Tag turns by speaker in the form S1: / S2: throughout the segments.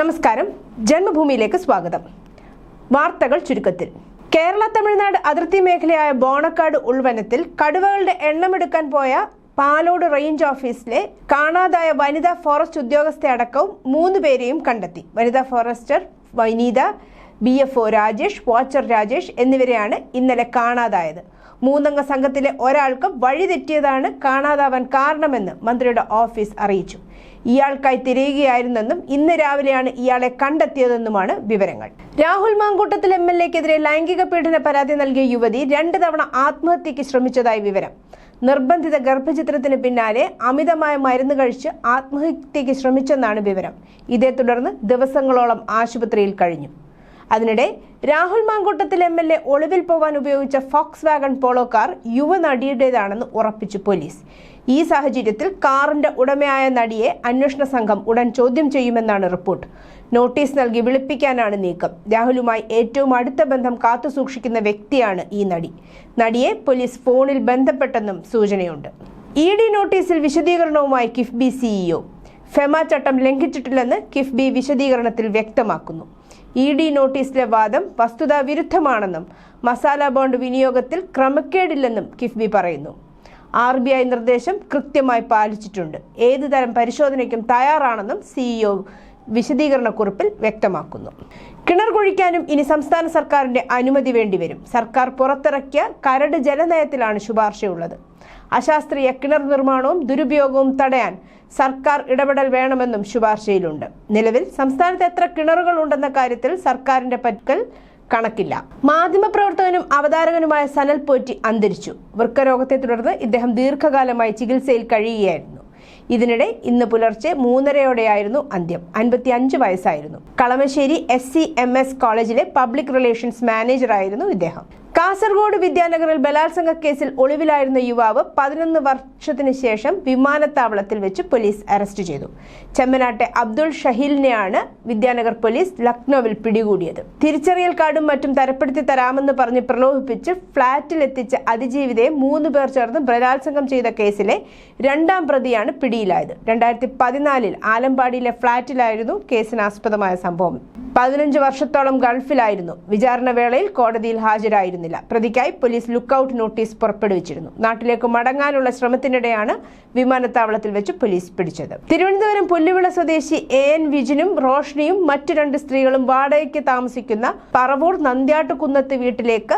S1: നമസ്കാരം. ജന്മഭൂമിയിലേക്ക് സ്വാഗതം. വാർത്തകൾ ചുരുക്കത്തിൽ. കേരള തമിഴ്നാട് അതിർത്തി മേഖലയായ ബോണക്കാട് ഉൾവനത്തിൽ കടുവകളുടെ എണ്ണമെടുക്കാൻ പോയ പാലോട് റേഞ്ച് ഓഫീസിലെ കാണാതായ വനിതാ ഫോറസ്റ്റ് ഉദ്യോഗസ്ഥ അടക്കവും മൂന്ന് പേരെയും കണ്ടെത്തി. വനിതാ forester Vaineetha B F O Rajesh watcher Rajesh എന്നിവരെയാണ് ഇന്നലെ കാണാതായത്. മൂന്നംഗ സംഘത്തിലെ ഒരാൾക്ക് വഴിതെറ്റിയതാണ് കാണാതാവാൻ കാരണമെന്ന് മന്ത്രിയുടെ ഓഫീസ് അറിയിച്ചു. ഇയാൾക്കായി തിരയുകയായിരുന്നെന്നും ഇന്ന് രാവിലെയാണ് ഇയാളെ കണ്ടെത്തിയതെന്നുമാണ് വിവരങ്ങൾ. രാഹുൽ മാങ്കൂട്ടത്തിൽ എം എൽ എക്കെതിരെ ലൈംഗിക പീഡന പരാതി നൽകിയ യുവതി രണ്ട് തവണ ആത്മഹത്യയ്ക്ക് ശ്രമിച്ചതായി വിവരം. നിർബന്ധിത ഗർഭചിത്രത്തിന് പിന്നാലെ അമിതമായ മരുന്ന് കഴിച്ച് ആത്മഹത്യയ്ക്ക് ശ്രമിച്ചെന്നാണ് വിവരം. ഇതേ തുടർന്ന് ദിവസങ്ങളോളം ആശുപത്രിയിൽ കഴിഞ്ഞു. അതിനിടെ Rahul Mankoottathil M L A ഒളിവിൽ പോവാൻ ഉപയോഗിച്ച ഫോക്സ് വാഗൺ പോളോ കാർ യുവനടിയുടേതാണെന്ന് ഉറപ്പിച്ചു പോലീസ്. ഈ സാഹചര്യത്തിൽ കാറിന്റെ ഉടമയായ നടിയെ അന്വേഷണ സംഘം ഉടൻ ചോദ്യം ചെയ്യുമെന്നാണ് റിപ്പോർട്ട്. നോട്ടീസ് നൽകി വിളിപ്പിക്കാനാണ് നീക്കം. രാഹുലുമായി ഏറ്റവും അടുത്ത ബന്ധം കാത്തുസൂക്ഷിക്കുന്ന വ്യക്തിയാണ് ഈ നടി. നടിയെ പോലീസ് ഫോണിൽ ബന്ധപ്പെട്ടെന്നും സൂചനയുണ്ട്. ഇ ഡി നോട്ടീസിൽ വിശദീകരണവുമായി കിഫ്ബി സിഇഒ ഫെമ ചട്ടം ലംഘിച്ചിട്ടില്ലെന്ന് കിഫ്ബി വിശദീകരണത്തിൽ വ്യക്തമാക്കുന്നു. ഇ ഡി നോട്ടീസിലെ വാദം വസ്തുതാ വിരുദ്ധമാണെന്നും മസാല ബോണ്ട് വിനിയോഗത്തിൽ ക്രമക്കേടില്ലെന്നും കിഫ്ബി പറയുന്നു. ആർ ബി ഐ നിർദ്ദേശം കൃത്യമായി പാലിച്ചിട്ടുണ്ട്. ഏത് തരം പരിശോധനയ്ക്കും തയ്യാറാണെന്നും സിഇഒ വിശദീകരണക്കുറിപ്പിൽ വ്യക്തമാക്കുന്നു. കിണർ കുഴിക്കാനും ഇനി സംസ്ഥാന സർക്കാരിന്റെ അനുമതി വേണ്ടിവരും. സർക്കാർ പുറത്തിറക്കിയ കരട് ജലനയത്തിലാണ് ശുപാർശയുള്ളത്. അശാസ്ത്രീയ കിണർ നിർമ്മാണവും ദുരുപയോഗവും തടയാൻ സർക്കാർ ഇടപെടൽ വേണമെന്നും ശുപാർശയിലുണ്ട്. നിലവിൽ സംസ്ഥാനത്ത് എത്ര കിണറുകൾ ഉണ്ടെന്ന കാര്യത്തിൽ സർക്കാരിന്റെ പക്കൽ കണക്കില്ല. മാധ്യമപ്രവർത്തകനും അവതാരകനുമായ സനൽ പോറ്റി അന്തരിച്ചു. വൃക്കരോഗത്തെ തുടർന്ന് ഇദ്ദേഹം ദീർഘകാലമായി ചികിത്സയിൽ കഴിയുകയായിരുന്നു. ഇതിനിടെ ഇന്ന് പുലർച്ചെ മൂന്നരയോടെയായിരുന്നു അന്ത്യം. അൻപത്തി അഞ്ച് വയസ്സായിരുന്നു. Kalamassery S C M S കോളേജിലെ പബ്ലിക് റിലേഷൻസ് മാനേജർ ആയിരുന്നു ഇദ്ദേഹം. കാസർഗോഡ് വിദ്യാനഗറിൽ ബലാത്സംഗ കേസിൽ ഒളിവിലായിരുന്ന യുവാവ് പതിനൊന്ന് വർഷത്തിന് ശേഷം വിമാനത്താവളത്തിൽ വെച്ച് പോലീസ് അറസ്റ്റ് ചെയ്തു. ചെമ്മനാട്ടെ അബ്ദുൾ ഷഹീലിനെയാണ് വിദ്യാനഗർ പോലീസ് ലക്നൌവിൽ പിടികൂടിയത്. തിരിച്ചറിയൽ കാർഡും മറ്റും തരപ്പെടുത്തി തരാമെന്ന് പറഞ്ഞ് പ്രലോഭിപ്പിച്ച് ഫ്ളാറ്റിൽ എത്തിച്ച അതിജീവിതയെ മൂന്ന് പേർ ചേർന്ന് ബലാത്സംഗം ചെയ്ത കേസിലെ രണ്ടാം പ്രതിയാണ് പിടിയിലായത്. രണ്ടായിരത്തി പതിനാലിൽ ആലമ്പാടിയിലെ ഫ്ളാറ്റിലായിരുന്നു കേസിനാസ്പദമായ സംഭവം. പതിനഞ്ച് വർഷത്തോളം ഗൾഫിലായിരുന്നു. വിചാരണ വേളയിൽ കോടതിയിൽ ഹാജരായിരുന്നില്ല. പ്രതിക്കായി പോലീസ് ലുക്കൌട്ട് നോട്ടീസ് പുറപ്പെടുവിച്ചിരുന്നു. നാട്ടിലേക്ക് മടങ്ങാനുള്ള ശ്രമത്തിനിടെയാണ് വിമാനത്താവളത്തിൽ വെച്ച് പോലീസ് പിടിച്ചത്. തിരുവനന്തപുരം പുല്ലുവിള സ്വദേശി എ എൻ വിജിനും റോഷ്നിയും മറ്റു രണ്ട് സ്ത്രീകളും വാടകയ്ക്ക് താമസിക്കുന്ന പറവൂർ നന്ദ്യാട്ടുകുന്നത്ത് വീട്ടിലേക്ക്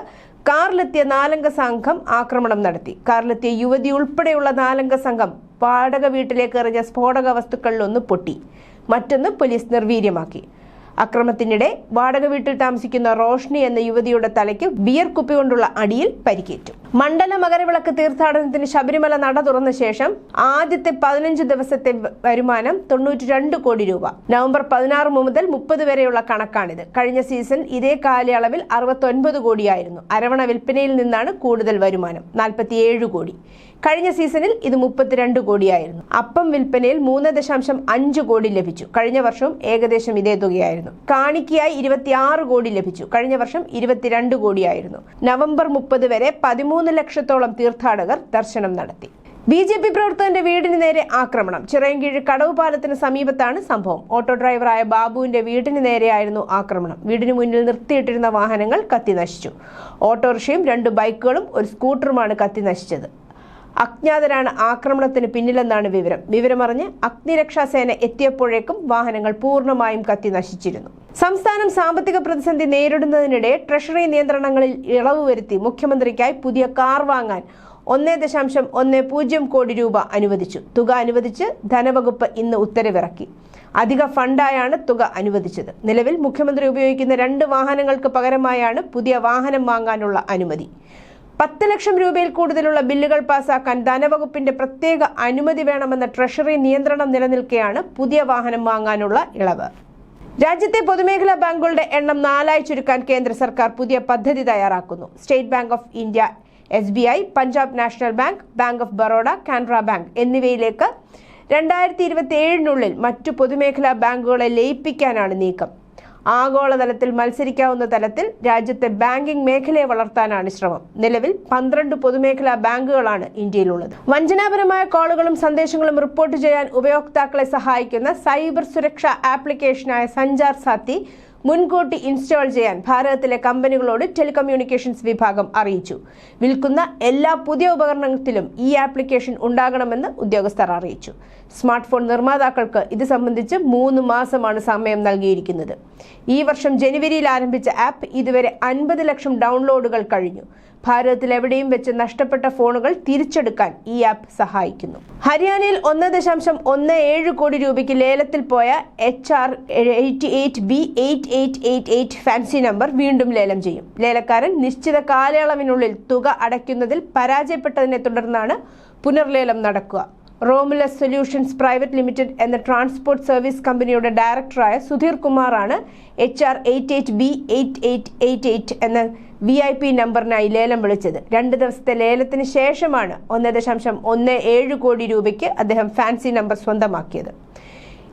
S1: കാറിലെത്തിയ നാലംഗ സംഘം ആക്രമണം നടത്തി. കാറിലെത്തിയ യുവതി ഉൾപ്പെടെയുള്ള നാലംഗ സംഘം വാടക വീട്ടിലേക്ക് എറിഞ്ഞ സ്ഫോടക വസ്തുക്കളിലൊന്ന് പൊട്ടി. മറ്റൊന്ന് പോലീസ് നിർവീര്യമാക്കി. അക്രമത്തിനിടെ വാടക വീട്ടിൽ താമസിക്കുന്ന റോഷ്നി എന്ന യുവതിയുടെ തലയ്ക്ക് ബിയർ കുപ്പി കൊണ്ടുള്ള അടിയിൽ പരിക്കേറ്റു. മണ്ഡല മകരവിളക്ക് തീർത്ഥാടനത്തിന് ശബരിമല നട തുറന്ന ശേഷം ആദ്യത്തെ പതിനഞ്ച് ദിവസത്തെ വരുമാനം തൊണ്ണൂറ്റി കോടി രൂപ. നവംബർ പതിനാറ് മുതൽ മുപ്പത് വരെയുള്ള കണക്കാണിത്. കഴിഞ്ഞ സീസൺ ഇതേ കാലയളവിൽ അറുപത്തൊൻപത് കോടിയായിരുന്നു. അരവണ വിൽപ്പനയിൽ നിന്നാണ് കൂടുതൽ വരുമാനം. നാൽപ്പത്തിയേഴ് കോടി. കഴിഞ്ഞ സീസണിൽ ഇത് മുപ്പത്തിരണ്ട് കോടിയായിരുന്നു. അപ്പം വിൽപ്പനയിൽ മൂന്ന് ദശാംശം അഞ്ച് കോടി ലഭിച്ചു. കഴിഞ്ഞ വർഷവും ഏകദേശം ഇതേ തുകയായിരുന്നു. കാണിക്കയായി ഇരുപത്തിയാറ് കോടി ലഭിച്ചു. കഴിഞ്ഞ വർഷം ഇരുപത്തിരണ്ട് കോടിയായിരുന്നു. നവംബർ മുപ്പത് വരെ പതിമൂന്ന് ലക്ഷത്തോളം തീർത്ഥാടകർ ദർശനം നടത്തി. ബി ജെ പി പ്രവർത്തകന്റെ വീടിന് നേരെ ആക്രമണം. ചിറയൻകീഴ് കടവ് പാലത്തിന് സമീപത്താണ് സംഭവം. ഓട്ടോ ഡ്രൈവറായ ബാബുവിന്റെ വീടിന് നേരെയായിരുന്നു ആക്രമണം. വീടിന് മുന്നിൽ നിർത്തിയിട്ടിരുന്ന വാഹനങ്ങൾ കത്തി നശിച്ചു. ഓട്ടോറിക്ഷയും രണ്ട് ബൈക്കുകളും ഒരു സ്കൂട്ടറുമാണ് കത്തി നശിച്ചത്. അജ്ഞാതരാണ് ആക്രമണത്തിന് പിന്നിലെന്നാണ് വിവരം. വിവരമറിഞ്ഞ് അഗ്നിരക്ഷാസേന എത്തിയപ്പോഴേക്കും വാഹനങ്ങൾ പൂർണമായും കത്തി നശിച്ചിരുന്നു. സംസ്ഥാനം സാമ്പത്തിക പ്രതിസന്ധി നേരിടുന്നതിനിടെ ട്രഷറി നിയന്ത്രണങ്ങളിൽ ഇളവ് വരുത്തി മുഖ്യമന്ത്രിക്കായി പുതിയ കാർ വാങ്ങാൻ ഒന്നേ ദശാംശം ഒന്ന് പൂജ്യം കോടി രൂപ അനുവദിച്ചു. തുക അനുവദിച്ച് ധനവകുപ്പ് ഇന്ന് ഉത്തരവിറക്കി. അധിക ഫണ്ടായാണ് തുക അനുവദിച്ചത്. നിലവിൽ മുഖ്യമന്ത്രി ഉപയോഗിക്കുന്ന രണ്ട് വാഹനങ്ങൾക്ക് പകരമായാണ് പുതിയ വാഹനം വാങ്ങാനുള്ള അനുമതി. പത്ത് ലക്ഷം രൂപയിൽ കൂടുതലുള്ള ബില്ലുകൾ പാസാക്കാൻ ധനവകുപ്പിന്റെ പ്രത്യേക അനുമതി വേണമെന്ന ട്രഷറി നിയന്ത്രണം നിലനിൽക്കെയാണ് പുതിയ വാഹനം വാങ്ങാനുള്ള ഇളവ്. രാജ്യത്തെ പൊതുമേഖലാ ബാങ്കുകളുടെ എണ്ണം നാലായി ചുരുക്കാൻ കേന്ദ്ര സർക്കാർ പുതിയ പദ്ധതി തയ്യാറാക്കുന്നു. State bank of India S B I Punjab national bank bank of Baroda Canara bank എന്നിവയിലേക്ക് രണ്ടായിരത്തി ഇരുപത്തി ഏഴിനുള്ളിൽ മറ്റു പൊതുമേഖലാ ബാങ്കുകളെ ലയിപ്പിക്കാനാണ് നീക്കം. ആഗോളതലത്തിൽ മത്സരിക്കാവുന്ന തലത്തിൽ രാജ്യത്തെ ബാങ്കിംഗ് മേഖലയെ വളർത്താനാണ് ശ്രമം. നിലവിൽ പന്ത്രണ്ട് പൊതുമേഖലാ ബാങ്കുകളാണ് ഇന്ത്യയിലുള്ളത്. വഞ്ചനാപരമായ കോളുകളും സന്ദേശങ്ങളും റിപ്പോർട്ട് ചെയ്യാൻ ഉപയോക്താക്കളെ സഹായിക്കുന്ന സൈബർ സുരക്ഷാ ആപ്ലിക്കേഷനായ സഞ്ചാർ സാത്തി മുൻകൂട്ടി ഇൻസ്റ്റാൾ ചെയ്യാൻ ഭാരതത്തിലെ കമ്പനികളോട് ടെലികമ്മ്യൂണിക്കേഷൻസ് വിഭാഗം അറിയിച്ചു. വിൽക്കുന്ന എല്ലാ പുതിയ ഉപകരണത്തിലും ഈ ആപ്ലിക്കേഷൻ ഉണ്ടാകണമെന്ന് ഉദ്യോഗസ്ഥർ അറിയിച്ചു. സ്മാർട്ട് ഫോൺ നിർമ്മാതാക്കൾക്ക് ഇത് സംബന്ധിച്ച് മൂന്ന് മാസമാണ് സമയം നൽകിയിരിക്കുന്നത്. ഈ വർഷം ജനുവരിയിൽ ആരംഭിച്ച ആപ്പ് ഇതുവരെ അൻപത് ലക്ഷം ഡൗൺലോഡുകൾ കഴിഞ്ഞു. ഭാരതത്തിൽ എവിടെയും വെച്ച് നഷ്ടപ്പെട്ട ഫോണുകൾ തിരിച്ചെടുക്കാൻ ഈ ആപ്പ് സഹായിക്കുന്നു. ഹരിയാനയിൽ ഒന്ന് ദശാംശം ഒന്ന് ഏഴ് കോടി രൂപയ്ക്ക് ലേലത്തിൽ പോയ H R eighty eight B eight eight eight eight fancy number വീണ്ടും ലേലം ചെയ്യും. ലേലക്കാരൻ നിശ്ചിത കാലയളവിനുള്ളിൽ തുക അടയ്ക്കുന്നതിൽ പരാജയപ്പെട്ടതിനെ തുടർന്നാണ് പുനർലേലം നടക്കുക. റോമുലസ് സൊല്യൂഷൻസ് പ്രൈവറ്റ് ലിമിറ്റഡ് എന്ന ട്രാൻസ്പോർട്ട് സർവീസ് കമ്പനിയുടെ ഡയറക്ടറായ സുധീർ കുമാറാണ് H R eight eight B eight eight eight eight എന്ന വി ഐ പി നമ്പറിനായി ലേലം വിളിച്ചത്. രണ്ട് ദിവസത്തെ ലേലത്തിന് ശേഷമാണ് ഒന്ന് ദശാംശം ഒന്ന് ഏഴ് കോടി രൂപയ്ക്ക് അദ്ദേഹം ഫാൻസി നമ്പർ സ്വന്തമാക്കിയത്.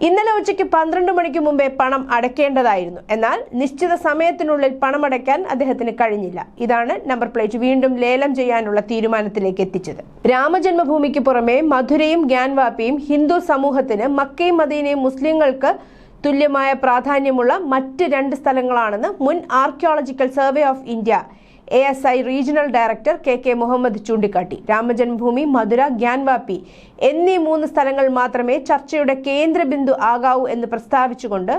S1: ഇന്നലെ ഉച്ചയ്ക്ക് പന്ത്രണ്ട് മണിക്ക് മുമ്പേ പണം അടയ്ക്കേണ്ടതായിരുന്നു. എന്നാൽ നിശ്ചിത സമയത്തിനുള്ളിൽ പണം അടയ്ക്കാൻ അദ്ദേഹത്തിന് കഴിഞ്ഞില്ല. ഇതാണ് നമ്പർ പ്ലേറ്റ് വീണ്ടും ലേലം ചെയ്യാനുള്ള തീരുമാനത്തിലേക്ക് എത്തിച്ചത്. രാമജന്മഭൂമിക്ക് പുറമെ മധുരയും ഗ്യാൻവാപ്പിയും ഹിന്ദു സമൂഹത്തിന് മക്കയും മദീനയും മുസ്ലിങ്ങൾക്ക് തുല്യമായ പ്രാധാന്യമുള്ള മറ്റ് രണ്ട് സ്ഥലങ്ങളാണെന്ന് മുൻ archaeological survey of India A S I regional director K K Muhammad ചൂണ്ടിക്കാട്ടി. രാമജന്മഭൂമി മധുര ഗ്യാൻവാപ്പി എന്നീ മൂന്ന് സ്ഥലങ്ങൾ മാത്രമേ ചർച്ചയുടെ കേന്ദ്രബിന്ദു ആകാവൂ എന്ന് പ്രസ്താവിച്ചുകൊണ്ട്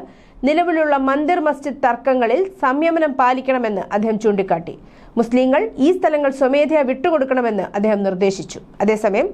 S1: നിലവിലുള്ള മന്ദിർ മസ്ജിദ് തർക്കങ്ങളിൽ സംയമനം പാലിക്കണമെന്ന് അദ്ദേഹം ചൂണ്ടിക്കാട്ടി. മുസ്ലിങ്ങൾ ഈ സ്ഥലങ്ങൾ സ്വമേധയാ വിട്ടുകൊടുക്കണമെന്ന് അദ്ദേഹം നിർദ്ദേശിച്ചു. അതേസമയം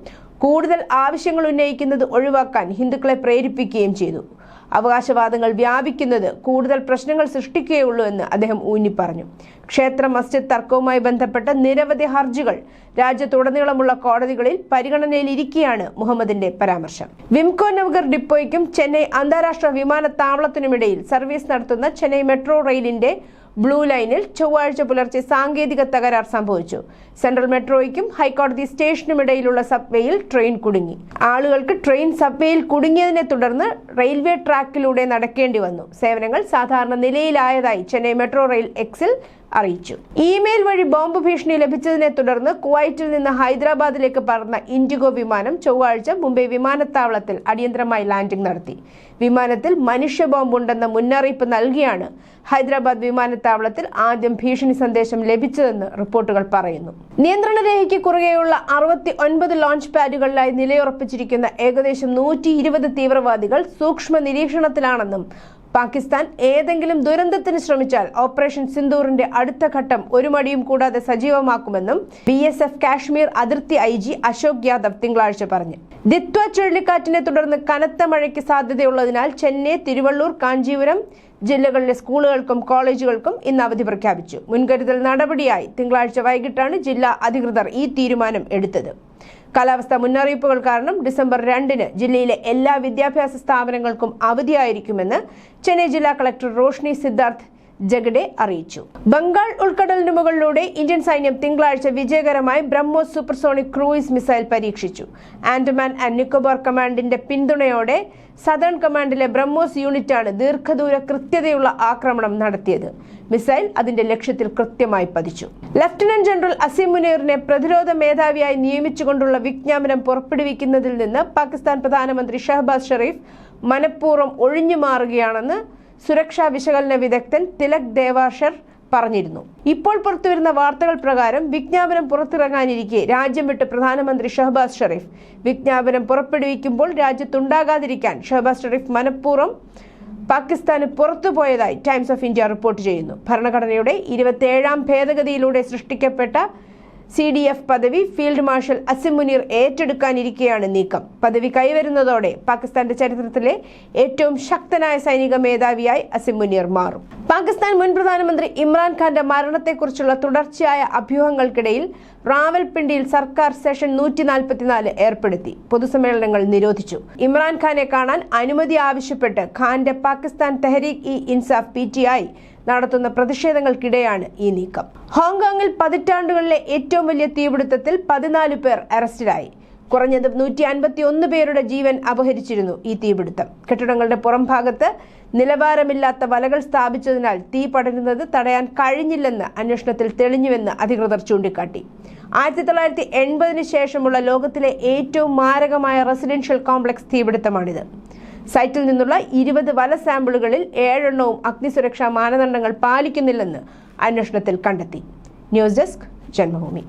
S1: കൂടുതൽ ആവശ്യങ്ങൾ ഉന്നയിക്കുന്നത് ഒഴിവാക്കാൻ ഹിന്ദുക്കളെ പ്രേരിപ്പിക്കുകയും ചെയ്തു. അവകാശവാദങ്ങൾ വ്യാപിക്കുന്നത് കൂടുതൽ പ്രശ്നങ്ങൾ സൃഷ്ടിക്കുകയുള്ളൂ എന്ന് അദ്ദേഹം ഊന്നിപ്പറഞ്ഞു. ക്ഷേത്ര മസ്ജിദ് തർക്കവുമായി ബന്ധപ്പെട്ട നിരവധി ഹർജികൾ രാജ്യത്തുടനീളമുള്ള കോടതികളിൽ പരിഗണനയിലിരിക്കെയാണ് മുഹമ്മദിന്റെ പരാമർശം. വിംകോ നവഗർ ഡിപ്പോയ്ക്കും ചെന്നൈ അന്താരാഷ്ട്ര വിമാനത്താവളത്തിനുമിടയിൽ സർവീസ് നടത്തുന്ന ചെന്നൈ മെട്രോ റെയിലിന്റെ ബ്ലൂ ലൈനിൽ ചൊവ്വാഴ്ച പുലർച്ചെ സാങ്കേതിക തകരാർ സംഭവിച്ചു. സെൻട്രൽ മെട്രോയ്ക്കും ഹൈക്കോടതി സ്റ്റേഷനും ഇടയിലുള്ള സബ്വേയിൽ ട്രെയിൻ കുടുങ്ങി. ആളുകൾക്ക് ട്രെയിൻ സബ്വേയിൽ കുടുങ്ങിയതിനെ തുടർന്ന് റെയിൽവേ ട്രാക്കിലൂടെ നടക്കേണ്ടി വന്നു. സേവനങ്ങൾ സാധാരണ നിലയിലായതായി ചെന്നൈ മെട്രോ റെയിൽ എക്സിൽ അറിയിച്ചു. ഇമെയിൽ വഴി ബോംബ് ഭീഷണി ലഭിച്ചതിനെ തുടർന്ന് കുവൈറ്റിൽ നിന്ന് ഹൈദരാബാദിലേക്ക് പറന്ന ഇൻഡിഗോ വിമാനം ചൊവ്വാഴ്ച മുംബൈ വിമാനത്താവളത്തിൽ അടിയന്തരമായി ലാൻഡിംഗ് നടത്തി. വിമാനത്തിൽ മനുഷ്യ ബോംബുണ്ടെന്ന മുന്നറിയിപ്പ് നൽകിയാണ് ഹൈദരാബാദ് വിമാനത്താവളത്തിൽ ആദ്യം ഭീഷണി സന്ദേശം ലഭിച്ചതെന്ന് റിപ്പോർട്ടുകൾ പറയുന്നു. നിയന്ത്രണ രേഖയ്ക്ക് കുറുകെയുള്ള അറുപത്തി ഒൻപത് ലോഞ്ച് പാഡുകളിലായി നിലയുറപ്പിച്ചിരിക്കുന്ന ഏകദേശം നൂറ്റി ഇരുപത് തീവ്രവാദികൾ സൂക്ഷ്മ നിരീക്ഷണത്തിലാണെന്നും പാകിസ്ഥാൻ ഏതെങ്കിലും ദുരന്തത്തിന് ശ്രമിച്ചാൽ ഓപ്പറേഷൻ സിന്ദൂറിന്റെ അടുത്ത ഘട്ടം ഒരു മടിയും കൂടാതെ സജീവമാക്കുമെന്നും ബി എസ് എഫ് കാശ്മീർ അതിർത്തി ഐ ജി അശോക് യാദവ് തിങ്കളാഴ്ച പറഞ്ഞു. ദിത്വ ചുഴലിക്കാറ്റിനെ തുടർന്ന് കനത്ത മഴയ്ക്ക് സാധ്യതയുള്ളതിനാൽ ചെന്നൈ തിരുവള്ളൂർ കാഞ്ചീപുരം ജില്ലകളിലെ സ്കൂളുകൾക്കും കോളേജുകൾക്കും ഇന്ന് അവധി പ്രഖ്യാപിച്ചു. മുൻകരുതൽ നടപടിയായി തിങ്കളാഴ്ച വൈകിട്ടാണ് ജില്ലാ അധികൃതർ ഈ തീരുമാനം എടുത്തത്. കാലാവസ്ഥാ മുന്നറിയിപ്പുകൾ കാരണം ഡിസംബർ രണ്ടിന് ജില്ലയിലെ എല്ലാ വിദ്യാഭ്യാസ സ്ഥാപനങ്ങൾക്കും അവധിയായിരിക്കുമെന്ന് ചെന്നൈ ജില്ലാ കളക്ടർ റോഷ്നി സിദ്ധാർത്ഥ് ജഗഡെ അറിയിച്ചു. ബംഗാൾ ഉൾക്കടലിന് മുകളിലൂടെ ഇന്ത്യൻ സൈന്യം തിങ്കളാഴ്ച വിജയകരമായി ബ്രഹ്മോസ് സൂപ്പർസോണിക് ക്രൂയിസ് മിസൈൽ പരീക്ഷിച്ചു. ആൻഡമാൻ ആൻഡ് നിക്കോബാർ കമാൻഡിന്റെ പിന്തുണയോടെ സദേൺ കമാൻഡിലെ ബ്രഹ്മോസ് യൂണിറ്റാണ് ദീർഘദൂര കൃത്യതയുള്ള ആക്രമണം നടത്തിയത്. മിസൈൽ അതിന്റെ ലക്ഷ്യത്തിൽ കൃത്യമായി പതിച്ചു. ലഫ്റ്റനന്റ് ജനറൽ അസീം മുനീറിനെ പ്രതിരോധ മേധാവിയായി നിയമിച്ചുകൊണ്ടുള്ള വിജ്ഞാപനം പുറപ്പെടുവിക്കുന്നതിൽ നിന്ന് പാകിസ്ഥാൻ പ്രധാനമന്ത്രി ഷഹബാസ് ഷെറീഫ് മനഃപൂർവം ഒഴിഞ്ഞു മാറുകയാണെന്ന് സുരക്ഷാ വിശകലന വിദഗ്ധൻ തിലക് ദേവാഷർ പറഞ്ഞിരുന്നു. ഇപ്പോൾ പുറത്തുവരുന്ന വാർത്തകൾ പ്രകാരം വിജ്ഞാപനം പുറത്തിറങ്ങാനിരിക്കെ രാജ്യം വിട്ട് പ്രധാനമന്ത്രി ഷഹബാസ് ഷെറീഫ്. വിജ്ഞാപനം പുറപ്പെടുവിക്കുമ്പോൾ രാജ്യത്തുണ്ടാകാതിരിക്കാൻ ഷഹബാസ് ഷെറീഫ് മനഃപൂർവം പാകിസ്ഥാന് പുറത്തുപോയതായി ടൈംസ് ഓഫ് ഇന്ത്യ റിപ്പോർട്ട് ചെയ്യുന്നു. ഭരണഘടനയുടെ ഇരുപത്തിയേഴാം ഭേദഗതിയിലൂടെ സൃഷ്ടിക്കപ്പെട്ട സി ഡി എഫ് പദവി ഫീൽഡ് മാർഷൽ അസിം മുനീർ ഏറ്റെടുക്കാനിരിക്കെയാണ് നീക്കം. പദവി കൈവരുന്നതോടെ പാകിസ്ഥാന്റെ ചരിത്രത്തിലെ ഏറ്റവും ശക്തനായ സൈനിക മേധാവിയായി അസിം മുനീർ മാറും. പാകിസ്ഥാൻ മുൻ പ്രധാനമന്ത്രി ഇമ്രാൻഖാന്റെ മരണത്തെക്കുറിച്ചുള്ള തുടർച്ചയായ അഭ്യൂഹങ്ങൾക്കിടയിൽ റാവൽപിണ്ടിയിൽ സർക്കാർ സെഷൻ നൂറ്റി നാൽപ്പത്തിനാല് ഏർപ്പെടുത്തി. പൊതുസമ്മേളനങ്ങൾ നിരോധിച്ചു. ഇമ്രാൻഖാനെ കാണാൻ അനുമതി ആവശ്യപ്പെട്ട് ഖാന്റെ Pakistan Tehreek e Insaf P T I നടത്തുന്ന പ്രതിഷേധങ്ങൾക്കിടെയാണ് ഈ നീക്കം. ഹോങ്കോങ്ങിൽ പതിറ്റാണ്ടുകളിലെ ഏറ്റവും വലിയ തീപിടുത്തത്തിൽ പതിനാല് പേർ അറസ്റ്റിലായി. കുറഞ്ഞത് നൂറ്റി അൻപത്തി ഒന്ന് പേരുടെ ജീവൻ അപഹരിച്ചിരുന്നു ഈ തീപിടുത്തം. കെട്ടിടങ്ങളുടെ പുറംഭാഗത്ത് നിലവാരമില്ലാത്ത വലകൾ സ്ഥാപിച്ചതിനാൽ തീ പടരുന്നത് തടയാൻ കഴിഞ്ഞില്ലെന്ന് അന്വേഷണത്തിൽ തെളിഞ്ഞുവെന്ന് അധികൃതർ ചൂണ്ടിക്കാട്ടി. ആയിരത്തി തൊള്ളായിരത്തി എൺപതിനു ശേഷമുള്ള ലോകത്തിലെ ഏറ്റവും മാരകമായ റെസിഡൻഷ്യൽ കോംപ്ലക്സ് തീപിടുത്തമാണിത്. സൈറ്റിൽ നിന്നുള്ള ഇരുപത് വല സാമ്പിളുകളിൽ ഏഴെണ്ണവും അഗ്നിസുരക്ഷാ മാനദണ്ഡങ്ങൾ പാലിക്കുന്നില്ലെന്ന് അന്വേഷണത്തിൽ കണ്ടെത്തി. News desk Janmabhumi.